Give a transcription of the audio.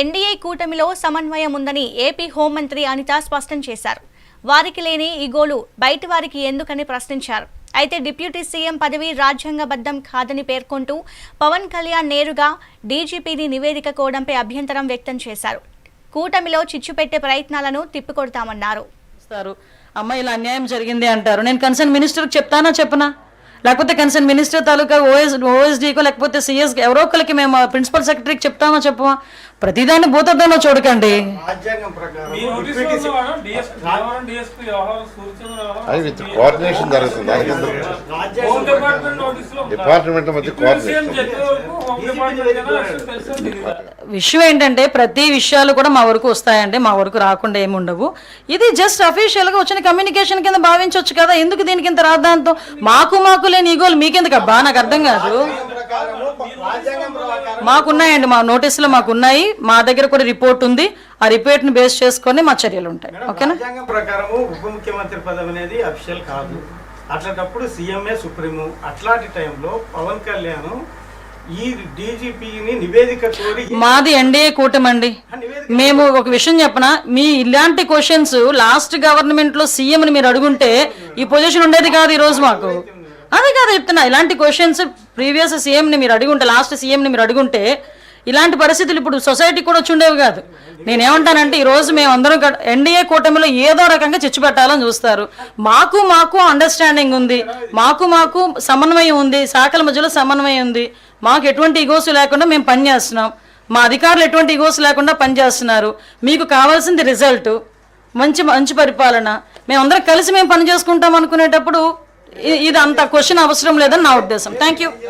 NDA కూటమిలో సమన్వయం ఉందని ఏపీ హోంమంత్రి అనిత స్పష్టం చేశారు. వారికి లేని ఈగోలు బయటి వారికి ఎందుకని ప్రశ్నించారు. అయితే డిప్యూటీ సీఎం పదవి రాజ్యాంగబద్ధం కాదని పేర్కొంటూ పవన్ కళ్యాణ్ నేరుగా డీజీపీని నివేదిక కోవడంపై అభ్యంతరం వ్యక్తం చేశారు. కూటమిలో చిచ్చు పెట్టే ప్రయత్నాలను తిప్పికొడతామన్నారు. ఇస్తారు అమ్మ ఇలా అన్యాయం జరిగింది అంటారు. నేను కన్సర్న్ మినిస్టర్కి చెప్తానా చెప్పనా? లేకపోతే కన్సర్న్ మినిస్టర్ తాలూకా ఓఎస్ ఓఎస్డీకో లేకపోతే సిఎస్ ఎవరో ఒకరికి మేము ప్రిన్సిపల్ సెక్రటరీకి చెప్తామా చెప్పమా? ప్రతిదాన్ని భూతద్దంలో చూడకండి. కోఆర్డినేషన్ జరుగుతుంది. డిపార్ట్మెంట్ మధ్య? విషయం ఏంటంటే ప్రతి విషయాలు కూడా మా వరకు వస్తాయండి. మా వరకు రాకుండా ఏమి ఉండవు. ఇది జస్ట్ అఫీషియల్గా వచ్చిన కమ్యూనికేషన్ కింద భావించవచ్చు కదా. ఎందుకు దీనికి ఇంత రాద్దాంతం మాకు మాకు లేని ఈగోలు మీకెందుకు అబ్బా నాకు అర్థం కాదు. మాకున్నాయండి మా నోటీసులు మాకున్నాయి. మా దగ్గర కూడా రిపోర్ట్ ఉంది. ఆ రిపోర్ట్ని బేస్ చేసుకొని మా చర్యలు ఉంటాయి ఓకేనా? ప్రకారము ఉప ముఖ్యమంత్రి పదవి అనేది అఫిషియల్ కాదు. అట్లాంటప్పుడు సీఎంఏ సుప్రీము అట్లాంటి టైంలో పవన్ కళ్యాణ్ ఈ డీజీపీని నివేదిక కోరి మాది ఎన్డీఏ కూటమి అండి నివేదిక మేము ఒక విషయం చెప్పనా? మీ ఇలాంటి క్వశ్చన్స్ లాస్ట్ గవర్నమెంట్లో సీఎం ని మీరు అడుగుంటే ఈ పొజిషన్ ఉండేది కాదు ఈ రోజు మాకు. అదే కాదు చెప్తున్నా ఇలాంటి క్వశ్చన్స్ ప్రీవియస్ సీఎంని మీరు అడుగుంటే లాస్ట్ సీఎంని మీరు అడుగుంటే ఇలాంటి పరిస్థితులు ఇప్పుడు సొసైటీ కూడా వచ్చిండేవి కాదు. నేనేమంటానంటే ఈ రోజు మేము అందరం ఎన్డీఏ కూటమిలో ఏదో రకంగా చిచ్చు పెట్టాలని చూస్తారు. మాకు మాకు అండర్స్టాండింగ్ ఉంది. మాకు మాకు సమన్వయం ఉంది. శాఖల మధ్యలో సమన్వయం ఉంది. మాకు ఎటువంటి ఇగోస్ లేకుండా మేము పనిచేస్తున్నాం మా అధికారులు ఎటువంటి ఇగోస్ లేకుండా పనిచేస్తున్నారు మీకు కావాల్సింది రిజల్ట్ మంచి మంచి పరిపాలన. మేమందరం కలిసి మేము పని చేసుకుంటాం అనుకునేటప్పుడు ఇది అంత క్వశ్చన్ అవసరం లేదని నా ఉద్దేశం. Thank you